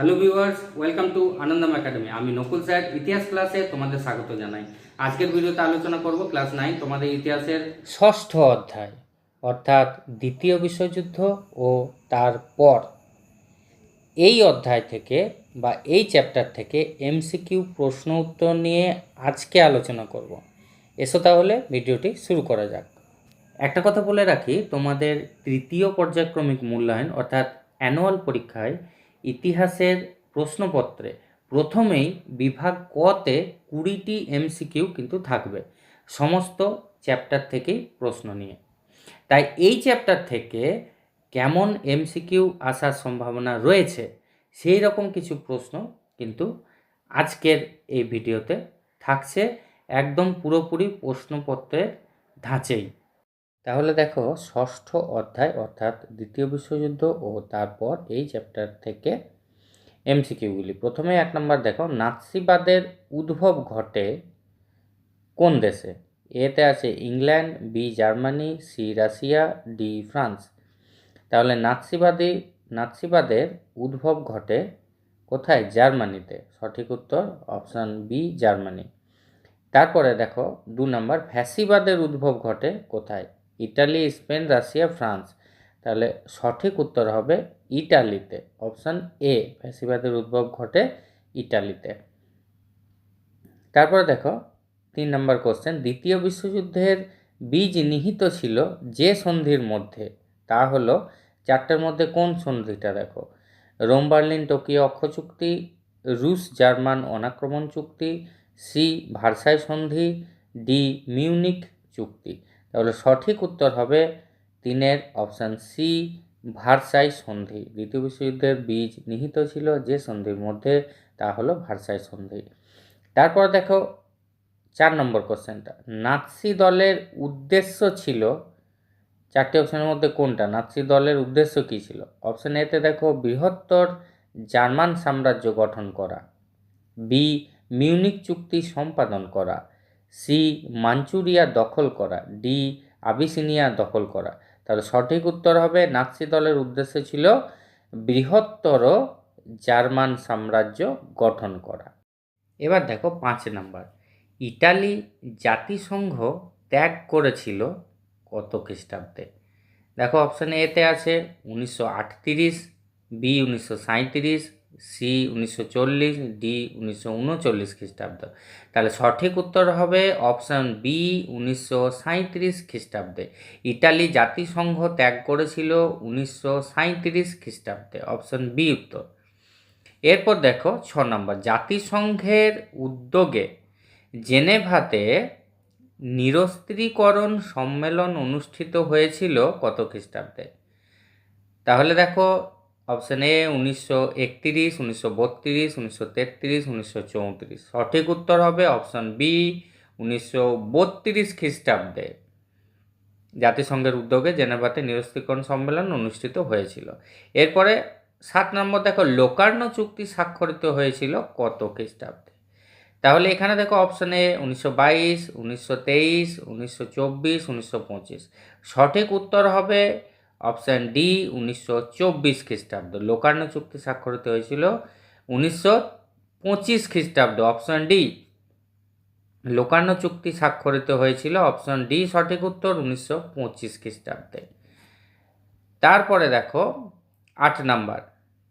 Hello viewers welcome to Anandam academy আমি Nakul sir, ইতিহাস ক্লাসে তোমাদের স্বাগত জানাই। আজকের ভিডিওতে আলোচনা করব ক্লাস নাইন তোমাদের ইতিহাসের ষষ্ঠ অধ্যায়, অর্থাৎ দ্বিতীয় বিশ্বযুদ্ধ ও তারপর। এই অধ্যায় থেকে বা এই চ্যাপ্টার থেকে এমসিকিউ প্রশ্ন উত্তর নিয়ে আজকে আলোচনা করব। এসো তাহলে ভিডিওটি শুরু করা যাক। একটা কথা বলে রাখি, তোমাদের তৃতীয় পর্যায়ক্রমিক মূল্যায়ন, অর্থাৎ অ্যানুয়াল পরীক্ষায় ইতিহাসের প্রশ্নপত্রে প্রথমেই বিভাগ কতে কুড়িটি এমসিকিউ কিন্তু থাকবে, সমস্ত চ্যাপ্টার থেকেই প্রশ্ন নিয়ে। তাই এই চ্যাপ্টার থেকে কেমন এমসিকিউ আসার সম্ভাবনা রয়েছে, সেই রকম কিছু প্রশ্ন কিন্তু আজকের এই ভিডিওতে থাকছে, একদম পুরোপুরি প্রশ্নপত্রের ধাঁচেই। তাহলে দেখো ষষ্ঠ অধ্যায় অর্থাৎ দ্বিতীয় বিশ্বযুদ্ধ ও তারপর এই চ্যাপ্টার থেকে এমসিকিউগুলি প্রথমে এক নম্বর দেখো, নাৎসিবাদের উদ্ভব ঘটে কোন দেশে? এতে আছে England B Germany C Russia D France. তাহলে নাৎসিবাদী, নাৎসিবাদের উদ্ভব ঘটে কোথায়? জার্মানিতে। সঠিক উত্তর অপশান বি জার্মানি। তারপরে দেখো দু নম্বর, ফ্যাসিবাদের উদ্ভব ঘটে কোথায়? Italy, Spain, Russia, France. তাহলে সঠিক উত্তর হবে ইটালিতে। অপশান এ, ফ্যাসিবাদের উদ্ভব ঘটে ইটালিতে। তারপরে দেখো, তিন নম্বর কোশ্চেন দ্বিতীয় বিশ্বযুদ্ধের বীজ নিহিত ছিল যে সন্ধির মধ্যে? তা হলো, চারটের মধ্যে কোন সন্ধিটা দেখো? রোম, বার্লিন, টোকিও, অক্ষ চুক্তি, রুশ, জার্মান, অনাক্রমণ চুক্তি, সি, ভার্সাই সন্ধি, ডি মিউনিক চুক্তি। তাহলে সঠিক উত্তর হবে তিনের অপশান সি, ভারসাই সন্ধি। দ্বিতীয় বিশ্বযুদ্ধের বীজ নিহিত ছিল যে সন্ধির মধ্যে, তা হলো ভারসাই সন্ধি। তারপর দেখো চার নম্বর কোশ্চেনটা। নাৎসি দলের উদ্দেশ্য ছিল, চারটি অপশনের মধ্যে কোনটা? নাৎসি দলের উদ্দেশ্য কী ছিল? অপশন এতে দেখো বৃহত্তর জার্মান সাম্রাজ্য গঠন করা, বি মিউনিক চুক্তি সম্পাদন করা সি মাঞ্চুরিয়া দখল করা, ডি আবিসিনিয়া দখল করা। তাহলে সঠিক উত্তর হবে, নাৎসি দলের উদ্দেশ্য ছিল বৃহত্তর জার্মান সাম্রাজ্য গঠন করা। এবার দেখো পাঁচ নাম্বার। ইটালি জাতিসংঘ ত্যাগ করেছিল কত খ্রিস্টাব্দে? দেখো অপশানে এতে আছে, উনিশশো আটত্রিশ বি উনিশশো সাঁইত্রিশ সি উনিশশো চল্লিশ, ডি উনিশশো উনচল্লিশ খ্রিস্টাব্দ। তাহলে সঠিক উত্তর হবে অপশান বি উনিশশো সাঁইত্রিশ খ্রিস্টাব্দে। ইটালি জাতিসংঘ ত্যাগ করেছিল উনিশশো সাঁইত্রিশ খ্রিস্টাব্দে। অপশান বি উত্তর। এরপর দেখো ছ নম্বর। জাতিসংঘের উদ্যোগে জেনেভাতে নিরস্ত্রীকরণ সম্মেলন অনুষ্ঠিত হয়েছিল কত খ্রিস্টাব্দে? তাহলে দেখো অপশান এ উনিশশো একতিরিশ, উনিশশো বত্রিশ, উনিশশো তেত্রিশ, উনিশশো চৌত্রিশ। সঠিক উত্তর হবে অপশান বি, উনিশশো বত্রিশ খ্রিস্টাব্দে। জাতিসংঘের উদ্যোগে জেনেভাতে নিরস্ত্রীকরণ সম্মেলন অনুষ্ঠিত হয়েছিল। এরপরে সাত নম্বর দেখো, লোকার্ণ চুক্তি স্বাক্ষরিত হয়েছিল কত খ্রিস্টাব্দে? তাহলে এখানে দেখো অপশানে উনিশশো বাইশ, উনিশশো তেইশ, উনিশশো চব্বিশ, উনিশশো পঁচিশ। সঠিক উত্তর হবে অপশান ডি, উনিশশো চব্বিশ খ্রিস্টাব্দ। লোকার্ণ চুক্তি স্বাক্ষরিত হয়েছিল উনিশশো পঁচিশ খ্রিস্টাব্দ। অপশান ডি, লোকার্ণ চুক্তি স্বাক্ষরিত হয়েছিল। অপশান ডি, সঠিক উত্তর উনিশশো পঁচিশ খ্রিস্টাব্দে। তারপরে দেখো, আট নাম্বার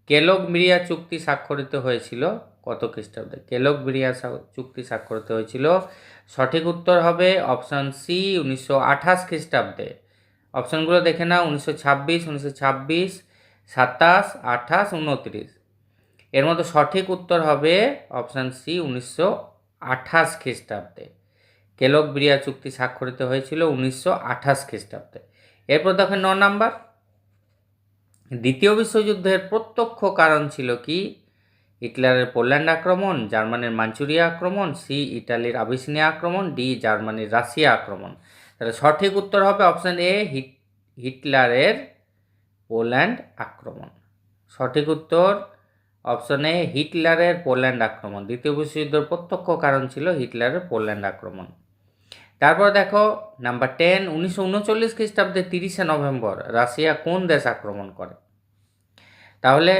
কেলক মিরিয়া চুক্তি স্বাক্ষরিত হয়েছিল কত খ্রিস্টাব্দে? কেলক মিরিয়া চুক্তি স্বাক্ষরিত হয়েছিল। সঠিক উত্তর হবে অপশান সি, উনিশশো আঠাশ খ্রিস্টাব্দে। অপশানগুলো দেখে নাও, উনিশশো ছাব্বিশ উনিশশো ছাব্বিশ, সাতাশ, আঠাশ, উনত্রিশ। এর মধ্যে সঠিক উত্তর হবে অপশান সি, উনিশশো আঠাশ খ্রিস্টাব্দে। কেলক বিরিয়া চুক্তি স্বাক্ষরিত হয়েছিল উনিশশো আঠাশ খ্রিস্টাব্দে। এরপর দেখেন ন নাম্বার। দ্বিতীয় বিশ্বযুদ্ধের প্রত্যক্ষ কারণ ছিল কি? হিটলারের পোল্যান্ড আক্রমণ, জার্মানির মাঞ্চুরিয়া আক্রমণ, সি, ইটালির আবিসিনিয়া আক্রমণ, ডি, জার্মানির রাশিয়া আক্রমণ। তাহলে সঠিক উত্তর হবে অপশান এ হিটলারের পোল্যান্ড আক্রমণ। সঠিক উত্তর অপশন এ হিটলারের পোল্যান্ড আক্রমণ। দ্বিতীয় বিশ্বযুদ্ধের প্রত্যক্ষ কারণ ছিল হিটলারের পোল্যান্ড আক্রমণ। তারপর দেখো নাম্বার টেন উনিশশো উনচল্লিশ খ্রিস্টাব্দে তিরিশে নভেম্বর, রাশিয়া কোন দেশ আক্রমণ করে? তাহলে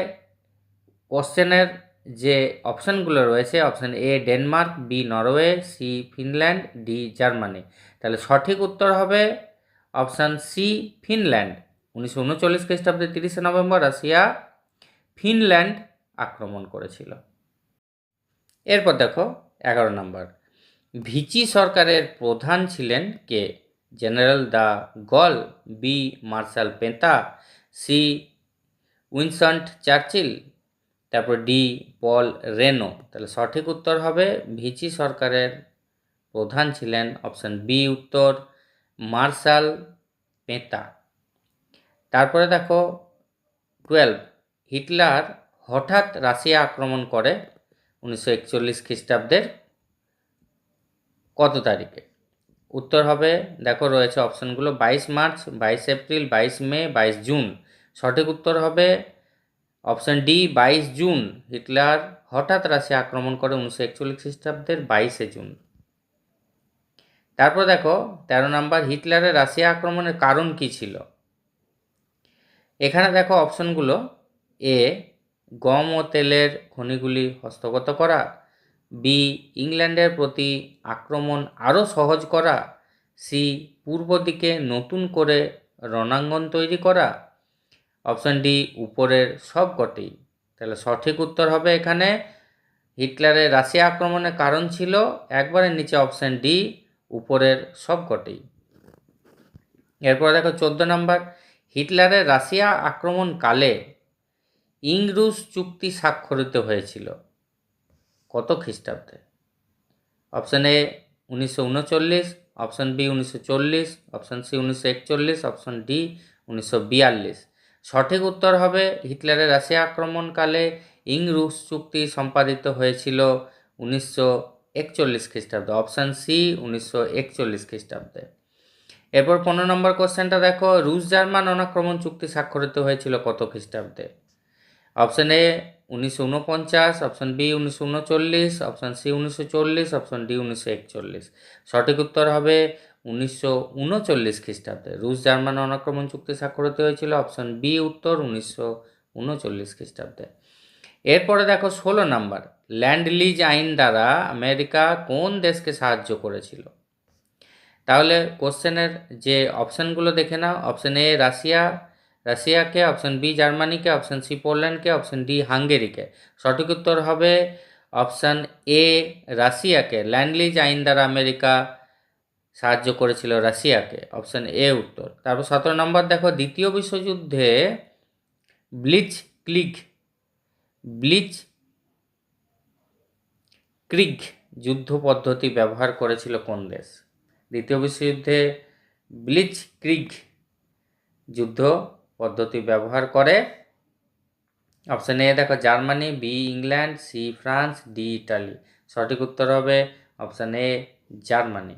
কোশ্চেনের যে অপশানগুলো রয়েছে, option A Denmark, B Norway, C Finland, D Germany. তাহলে সঠিক উত্তর হবে অপশান সি ফিনল্যান্ড। উনিশশো উনচল্লিশ খ্রিস্টাব্দে তিরিশে নভেম্বর রাশিয়া ফিনল্যান্ড আক্রমণ করেছিল। এরপর দেখো, এগারো নম্বর। ভিচি সরকারের প্রধান ছিলেন কে? General de Gaulle, B marshal Petain C Winston Churchill তারপর ডি, পল রেনো। তাহলে সঠিক উত্তর হবে ভিচি সরকারের প্রধান ছিলেন অপশান বি উত্তর, মার্শাল পেতা তারপরে দেখো টুয়েলভ হিটলার হঠাৎ রাশিয়া আক্রমণ করে উনিশশো একচল্লিশ খ্রিস্টাব্দের কত তারিখে? উত্তর হবে, দেখো রয়েছে অপশানগুলো, বাইশ মার্চ, বাইশ এপ্রিল, বাইশ মে, বাইশ জুন। সঠিক উত্তর হবে অপশান ডি, বাইশ জুন, হিটলার হঠাৎ রাশিয়া আক্রমণ করে উনিশশো একচল্লিশ খ্রিস্টাব্দের বাইশে জুন। তারপর দেখো, তেরো নম্বর, হিটলারের রাশিয়া আক্রমণের কারণ কী ছিল? এখানে দেখো অপশনগুলো, এ, গম ও তেলের খনিগুলি হস্তগত করা, বি, ইংল্যান্ডের প্রতি আক্রমণ আরও সহজ করা, সি, পূর্ব দিকে নতুন করে রণাঙ্গন তৈরি করা অপশান ডি, উপরের সব কটি তাহলে সঠিক উত্তর হবে এখানে, হিটলারের রাশিয়া আক্রমণের কারণ ছিল একবারের নিচে অপশান ডি, উপরের সব কটি এরপর দেখো চোদ্দ নম্বর, হিটলারের রাশিয়া আক্রমণকালে ইংরুস চুক্তি স্বাক্ষরিত হয়েছিল। কত খ্রিস্টাব্দে? অপশান এ উনিশশো উনচল্লিশ, অপশান বি উনিশশো চল্লিশ, অপশান সি উনিশশো একচল্লিশ, অপশান ডি উনিশশো বিয়াল্লিশ। সঠিক উত্তর হবে হিটলারের রাশিয়া আক্রমণকালে ইং রুশ চুক্তি সম্পাদিত হয়েছিল উনিশশো একচল্লিশ খ্রিস্টাব্দে, অপশান সি, উনিশশো একচল্লিশ খ্রিস্টাব্দে। এরপর পনেরো নম্বর কোশ্চেনটা দেখো রুশ জার্মান অনাক্রমণ চুক্তি স্বাক্ষরিত হয়েছিল কত খ্রিস্টাব্দে? অপশান এ উনিশশো উনপঞ্চাশ অপশান বি উনিশশো উনচল্লিশ অপশান সি উনিশশো চল্লিশ অপশান ডি উনিশশো একচল্লিশ। সঠিক উত্তর হবে উনিশশো উনচল্লিশ খ্রিস্টাব্দে। রুশ জার্মান অনাক্রমণ চুক্তি স্বাক্ষরিত হয়েছিল অপশন বি উত্তর উনিশশো উনচল্লিশ খ্রিস্টাব্দে। এরপরে দেখো ষোলো নাম্বার ল্যান্ড লিজ আইন দ্বারা আমেরিকা কোন দেশকে সাহায্য করেছিল? তাহলে কোশ্চেনের যে অপশানগুলো দেখে নাও অপশান এ রাশিয়া রাশিয়াকে অপশন বি জার্মানিকে অপশান সি পোল্যান্ডকে অপশান ডি হাঙ্গেরিকে সঠিক উত্তর হবে অপশান এ রাশিয়াকে ল্যান্ডলিজ আইন দ্বারা আমেরিকা সাহায্য করেছিল রাশিয়াকে অপশান এ উত্তর। তারপর সতেরো নম্বর দেখো, দ্বিতীয় বিশ্বযুদ্ধে ব্লিচ ক্লিক ব্লিচ ক্রিগ যুদ্ধ পদ্ধতি ব্যবহার করেছিল কোন দেশ? দ্বিতীয় বিশ্বযুদ্ধে ব্লিচ ক্রিগ যুদ্ধ পদ্ধতি ব্যবহার করে। অপশান এ দেখো, Germany B England C France D Italy. সঠিক উত্তর হবে অপশান এ জার্মানি।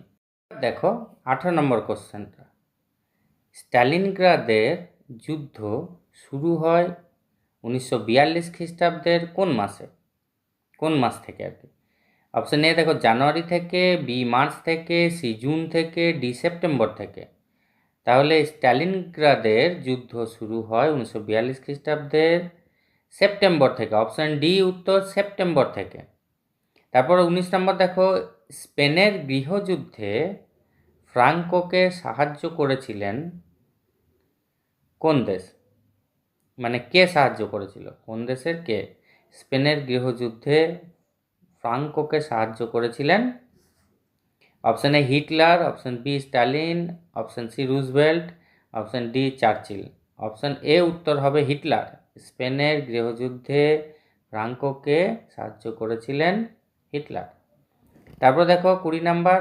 দেখো, আঠারো নম্বর কোশ্চেনটা। স্ট্যালিনগ্রাদের যুদ্ধ শুরু হয় উনিশশো বিয়াল্লিশ খ্রিস্টাব্দের কোন মাসে? কোন মাস থেকে আর কি? অপশান এ দেখো, জানুয়ারি থেকে বি মার্চ থেকে সি জুন থেকে ডি সেপ্টেম্বর থেকে। তাহলে স্ট্যালিনগ্রাদের যুদ্ধ শুরু হয় উনিশশো বিয়াল্লিশ খ্রিস্টাব্দের সেপ্টেম্বর থেকে। অপশান ডি উত্তর সেপ্টেম্বর থেকে। তারপর উনিশ নম্বর দেখো, স্পেনের গৃহযুদ্ধে ফ্রাঙ্কোকে সাহায্য করেছিলেন কোন দেশ? মানে কে সাহায্য করেছিল? কোন দেশের কে? স্পেনের গৃহযুদ্ধে ফ্রাঙ্কোকে সাহায্য করেছিলেন option A Hitler option B Stalin option C Roosevelt option D Churchill option A উত্তর হবে হিটলার স্পেনের গৃহযুদ্ধে ফ্রাঙ্কোকে সাহায্য করেছিলেন হিটলার তারপর দেখো, কুড়ি নাম্বার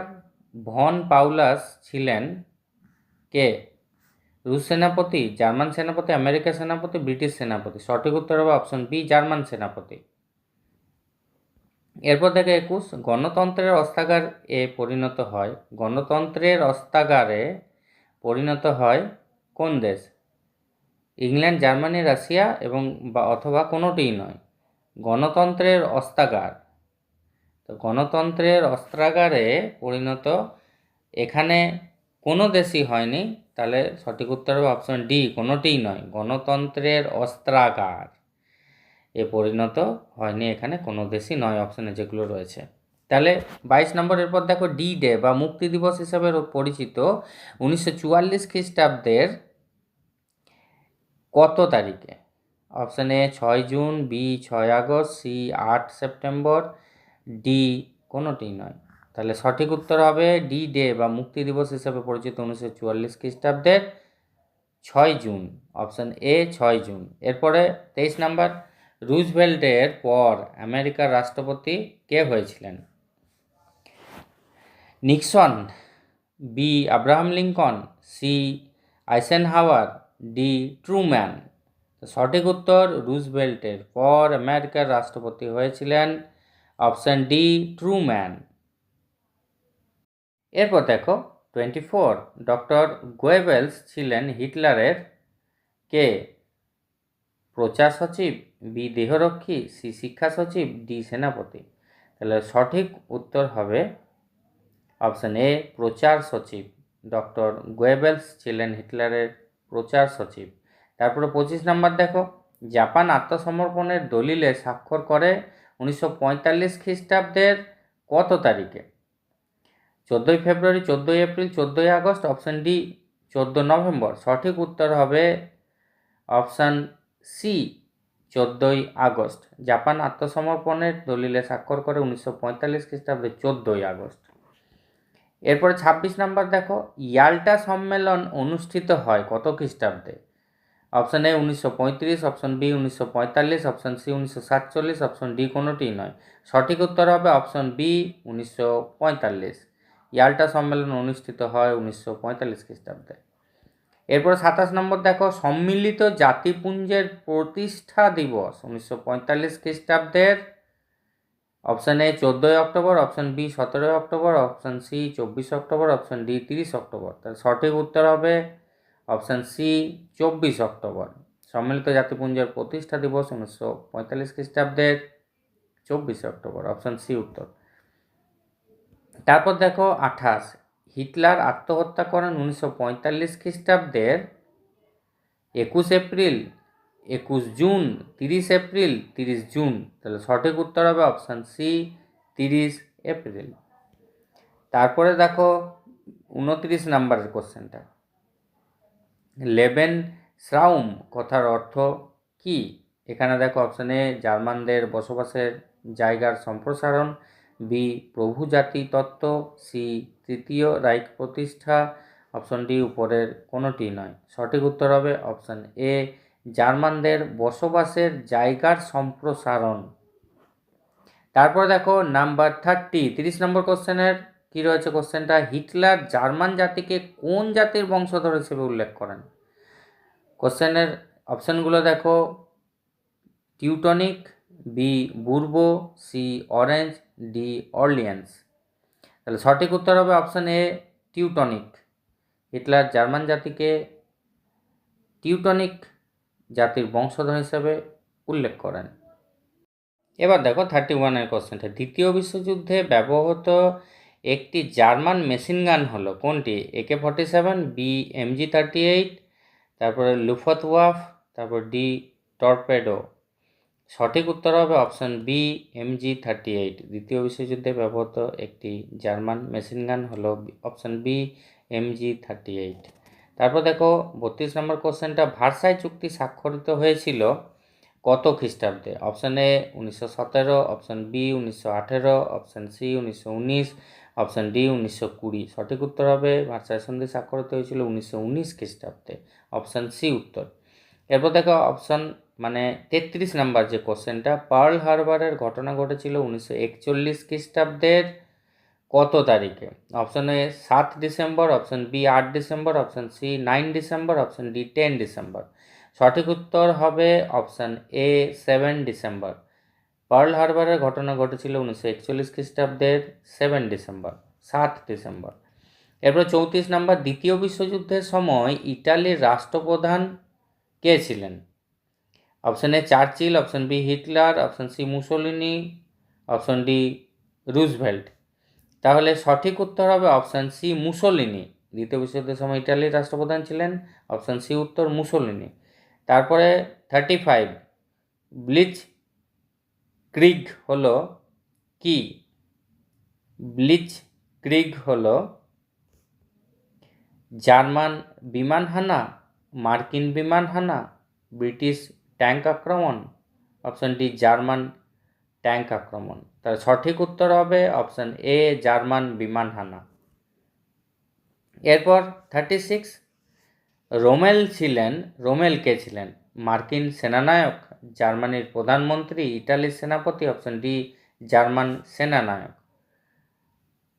ভন পাউলাস ছিলেন কে? রুশ সেনাপতি, জার্মান সেনাপতি আমেরিকা সেনাপতি, ব্রিটিশ সেনাপতি। সঠিক উত্তর হবে অপশন বি জার্মান সেনাপতি। এরপর দেখে একুশ, গণতন্ত্রের অস্তাগার এ পরিণত হয়। গণতন্ত্রের অস্তাগারে পরিণত হয় কোন দেশ? ইংল্যান্ড, জার্মানি, রাশিয়া এবং বা অথবা কোনোটিই নয়। গণতন্ত্রের অস্তাগার। তো গণতন্ত্রের অস্ত্রাগারে পরিণত এখানে কোনো দেশই হয়নি। তাহলে সঠিক উত্তর হবে অপশন ডি কোনোটিই নয়। গণতন্ত্রের অস্ত্রাগার এ পরিণত হয়নি এখানে, কোনো দেশই নয় অপশানে যেগুলো রয়েছে। তাহলে বাইশ নম্বরের পর দেখো ডি ডে বা মুক্তি দিবস হিসাবে পরিচিত উনিশশো চুয়াল্লিশ খ্রিস্টাব্দের কত তারিখে? অপশানে ছয় জুন বি ছয় আগস্ট সি আট সেপ্টেম্বর ডি কোনোটি নয়। তাহলে সঠিক উত্তর হবে ডি ডে বা মুক্তি দিবস হিসাবে পরিচিত উনিশশো চুয়াল্লিশ খ্রিস্টাব্দের ছয় জুন অপশান এ ছয় জুন। এরপরে তেইশ নাম্বার রুজভেল্টের পর আমেরিকার রাষ্ট্রপতি কে হয়েছিলেন? Nixon, B, Abraham Lincoln, C Eisenhower D, Truman. সঠিক উত্তর রুজভেল্টের পর আমেরিকার রাষ্ট্রপতি হয়েছিলেন অপশান ডি, ট্রুম্যান। এরপর দেখো, টোয়েন্টি ফোর, ডক্টর গোয়েবেলস ছিলেন হিটলারের কে? প্রচার সচিব বি দেহরক্ষী সি শিক্ষা সচিব, ডি সেনাপতি। তাহলে সঠিক উত্তর হবে অপশান এ, প্রচার সচিব। ডক্টর গোয়েবেলস ছিলেন হিটলারের প্রচার সচিব। তারপরে পঁচিশ নম্বর দেখো, জাপান আত্মসমর্পণের দলিলে স্বাক্ষর করে উনিশশো পঁয়তাল্লিশ খ্রিস্টাব্দের কত তারিখে? চোদ্দোই ফেব্রুয়ারি, চোদ্দোই এপ্রিল, চোদ্দোই আগস্ট, অপশান ডি, চোদ্দ নভেম্বর। সঠিক উত্তর হবে অপশান সি, চোদ্দোই আগস্ট। জাপান আত্মসমর্পণের দলিলে স্বাক্ষর করে উনিশশো পঁয়তাল্লিশ খ্রিস্টাব্দে চোদ্দোই আগস্ট। এরপরে ছাব্বিশ নাম্বার দেখো, ইয়াল্টা সম্মেলন অনুষ্ঠিত হয় কত খ্রিস্টাব্দে? অপশান এ উনিশশো পঁয়ত্রিশ, অপশান বি উনিশশো পঁয়তাল্লিশ, অপশান সি উনিশশো সাতচল্লিশ, অপশান ডি কোনোটিই নয়। সঠিক উত্তর হবে অপশান বি উনিশশো পঁয়তাল্লিশ। ইয়াল্টা সম্মেলন অনুষ্ঠিত হয় উনিশশো পঁয়তাল্লিশ খ্রিস্টাব্দে। এরপর সাতাশ নম্বর দেখো, সম্মিলিত জাতিপুঞ্জের প্রতিষ্ঠা দিবস, উনিশশো পঁয়তাল্লিশ খ্রিস্টাব্দের। অপশান এ চোদ্দোই অক্টোবর অপশান বি সতেরোই অক্টোবর অপশান সি চব্বিশ অক্টোবর অপশান ডি তিরিশ অক্টোবর। তাহলে সঠিক উত্তর হবে অপশান সি চব্বিশ অক্টোবর। সম্মিলিত জাতিপুঞ্জের প্রতিষ্ঠা দিবস, উনিশশো পঁয়তাল্লিশ খ্রিস্টাব্দের, চব্বিশে অক্টোবর। অপশান সি উত্তর। তারপর দেখো আঠাশ হিটলার আত্মহত্যা করেন উনিশশো পঁয়তাল্লিশ খ্রিস্টাব্দের একুশ এপ্রিল, একুশ জুন, তিরিশ এপ্রিল, তিরিশ জুন। তাহলে সঠিক উত্তর হবে অপশান সি, তিরিশ এপ্রিল। তারপরে দেখো উনত্রিশ নাম্বারের কোশ্চেনটা। লেবেন শ্রাউম, কথার অর্থ কি? এখানে দেখো অপশানে জার্মানদের বসবাসের জায়গার সম্প্রসারণ। বি প্রভু জাতি তত্ত্ব সি, তৃতীয় রাইক প্রতিষ্ঠা। অপশন ডি উপরের কোনোটি নয়। সঠিক উত্তর হবে অপশান এ, জার্মানদের বসবাসের জায়গার সম্প্রসারণ। তারপর দেখো নাম্বার থার্টি, তিরিশ নম্বর কোশ্চেনের কী রয়েছে কোশ্চেনটা? হিটলার জার্মান জাতিকে কোন জাতির বংশধর হিসেবে উল্লেখ করেন? কোশ্চেনের অপশানগুলো দেখো, Teutonic B Bourbon C Orange D Orleans তাহলে সঠিক উত্তর হবে option A Teutonic Hitler German জাতিকে টিউটনিক জাতির বংশধর হিসেবে উল্লেখ করেন। এবার দেখো থার্টি ওয়ানের কোশ্চেনটা দ্বিতীয় বিশ্বযুদ্ধে ব্যবহৃত একটি জার্মান মেশিন গান হলো কোনটি? AK forty seven B MG thirty eight তারপরে লুফত ওয়াফ তারপর ডি টর্পেডো সঠিক উত্তর হবে option B, MG thirty eight. দ্বিতীয় বিশ্বযুদ্ধে ব্যবহৃত একটি জার্মান মেশিন গান হলো option B, MG thirty eight. তারপর দেখো, বত্রিশ নম্বর কোশ্চেনটা, ভার্সাই চুক্তি স্বাক্ষরিত হয়েছিল কত খ্রিস্টাব্দে? অপশান এ, উনিশশো সতেরো, অপশান বি, উনিশশো আঠেরো, অপশান সি, উনিশশো উনিশ, অপশান ডি, উনিশশো কুড়ি। সঠিক উত্তর হবে, ভার্সাই সন্ধি স্বাক্ষরিত হয়েছিল উনিশশো উনিশ খ্রিস্টাব্দে। অপশান সি উত্তর। এরপর দেখো, অপশান মানে তেত্রিশ নাম্বার যে কোশ্চেনটা, পার্ল হারবারের ঘটনা ঘটেছিল উনিশশো একচল্লিশ খ্রিস্টাব্দের কত তারিখে? অপশন এ সাত ডিসেম্বর, অপশন বি আট December, option C nine December, option D ten December. সঠিক উত্তর হবে option A seven December. Pearl হারবারের ঘটনা ঘটেছিল উনিশশো একচল্লিশ খ্রিস্টাব্দের সেভেন ডিসেম্বর, সাত ডিসেম্বর। এরপর চৌত্রিশ নম্বর, দ্বিতীয় বিশ্বযুদ্ধের সময় ইটালির রাষ্ট্রপ্রধান কে ছিলেন? Option A Churchill option B Hitler option C Mussolini option D Roosevelt তাহলে সঠিক উত্তর হবে অপশান সি মুসোলিনি দ্বিতীয় বিশ্বযুদ্ধের সময় ইটালির রাষ্ট্রপ্রধান ছিলেন। অপশন সি উত্তর মুসোলিনি তারপরে থার্টি ফাইভ ব্লিচ ক্রিগ হলো কি? ব্লিচ ক্রিগ হলো জার্মান বিমান হানা মার্কিন বিমান হানা ব্রিটিশ ট্যাঙ্ক আক্রমণ অপশন ডি জার্মান ট্যাঙ্ক আক্রমণ। তার সঠিক উত্তর হবে অপশন এ জার্মান বিমান হানা। এরপর থার্টি সিক্স রোমেল ছিলেন, রোমেল কে ছিলেন? মার্কিন সেনানায়ক, জার্মানির প্রধানমন্ত্রী ইটালির সেনাপতি অপশন ডি জার্মান সেনানায়ক।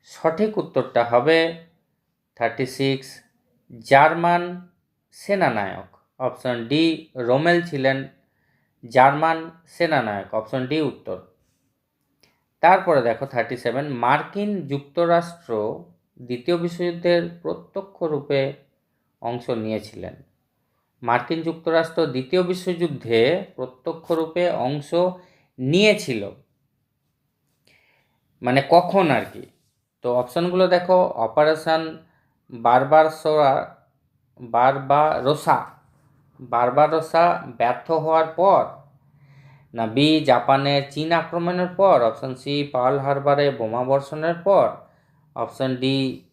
সঠিক উত্তরটা হবে থার্টি সিক্স জার্মান সেনানায়ক। অপশন ডি, রোমেল ছিলেন জার্মান সেনানায়ক। অপশন ডি, উত্তর। তারপরে দেখো থার্টি সেভেন মার্কিন যুক্তরাষ্ট্র দ্বিতীয় বিশ্বযুদ্ধের প্রত্যক্ষ রূপে অংশ নিয়েছিলেন। মার্কিন যুক্তরাষ্ট্র দ্বিতীয় বিশ্বযুদ্ধে প্রত্যক্ষরূপে অংশ নিয়েছিল। মানে কখন আর কি? তো অপশানগুলো দেখো, operation operation Barbarossa Barbarossa. Barbarossa ব্যর্থ হওয়ার পর? না, বি জাপানের চীন আক্রমণের পর? অপশন সি, পার্ল হারবারে বোমা বর্ষণের পর? অপশন ডি,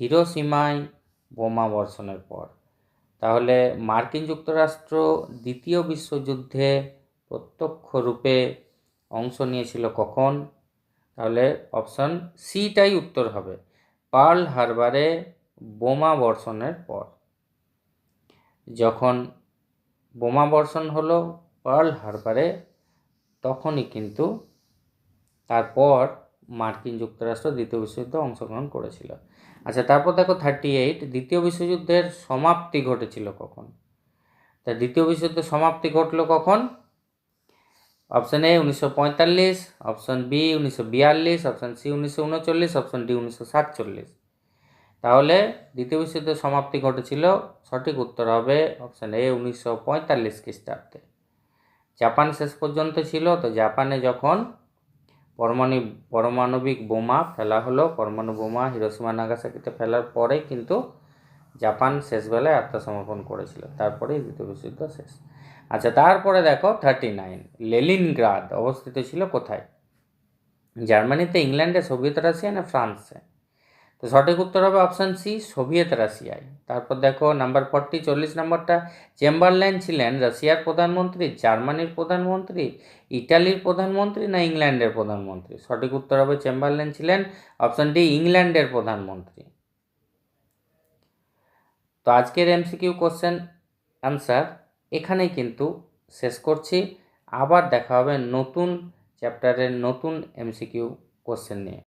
হিরোসীমায় বোমা বর্ষণের পর। তাহলে মার্কিন যুক্তরাষ্ট্র দ্বিতীয় বিশ্বযুদ্ধে প্রত্যক্ষ রূপে অংশ নিয়েছিল কখন? তাহলে অপশন সিটাই উত্তর হবে। পার্ল হারবারে বোমা বর্ষণের পর। যখন বোমা বর্ষণ হলো পার্ল হারবারে, তখনই কিন্তু তারপর মার্কিন যুক্তরাষ্ট্র দ্বিতীয় বিশ্বযুদ্ধে অংশগ্রহণ করেছিল। আচ্ছা তারপর দেখো থার্টি এইট দ্বিতীয় বিশ্বযুদ্ধের সমাপ্তি ঘটেছিল কখন? তা দ্বিতীয় বিশ্বযুদ্ধের সমাপ্তি ঘটলো কখন? অপশন এ উনিশশো পঁয়তাল্লিশ অপশন বি উনিশশো বিয়াল্লিশ অপশন সি উনিশশো উনচল্লিশ অপশন ডি উনিশশো সাতচল্লিশ। তাহলে দ্বিতীয় বিশ্বযুদ্ধের সমাপ্তি ঘটেছিল। সঠিক উত্তর হবে অপশন এ উনিশশো পঁয়তাল্লিশ খ্রিস্টাব্দে। জাপান শেষ পর্যন্ত ছিল, তো জাপানে যখন পরমাণু, পারমাণবিক বোমা ফেলা হলো, পরমাণু বোমা হিরোসীমা নাগাসাকিতে ফেলার পরে কিন্তু জাপান শেষবেলায় আত্মসমর্পণ করেছিল। তারপরেই দ্বিতীয় বিশ্বযুদ্ধ শেষ। আচ্ছা তারপরে দেখো থার্টি নাইন লেলিনগ্রাদ অবস্থিত ছিল কোথায়? জার্মানিতে, ইংল্যান্ডে, সোভিয়েত রাশিয়া না ফ্রান্সে? তো সঠিক উত্তর হবে অপশান সি, সোভিয়েত রাশিয়ায়। তারপর দেখো, নাম্বার ফর্টি, চল্লিশ নম্বরটা। চেম্বারল্যান্ড ছিলেন রাশিয়ার প্রধানমন্ত্রী, জার্মানির প্রধানমন্ত্রী, ইটালির প্রধানমন্ত্রী না ইংল্যান্ডের প্রধানমন্ত্রী? সঠিক উত্তর হবে চেম্বারল্যান্ড ছিলেন অপশান ডি, ইংল্যান্ডের প্রধানমন্ত্রী। তো আজকের এমসিকিউ কোশ্চেন অ্যান্সার এখানেই কিন্তু শেষ করছি। আবার দেখা হবে নতুন চ্যাপ্টারের নতুন এমসিকিউ কোশ্চেন নিয়ে।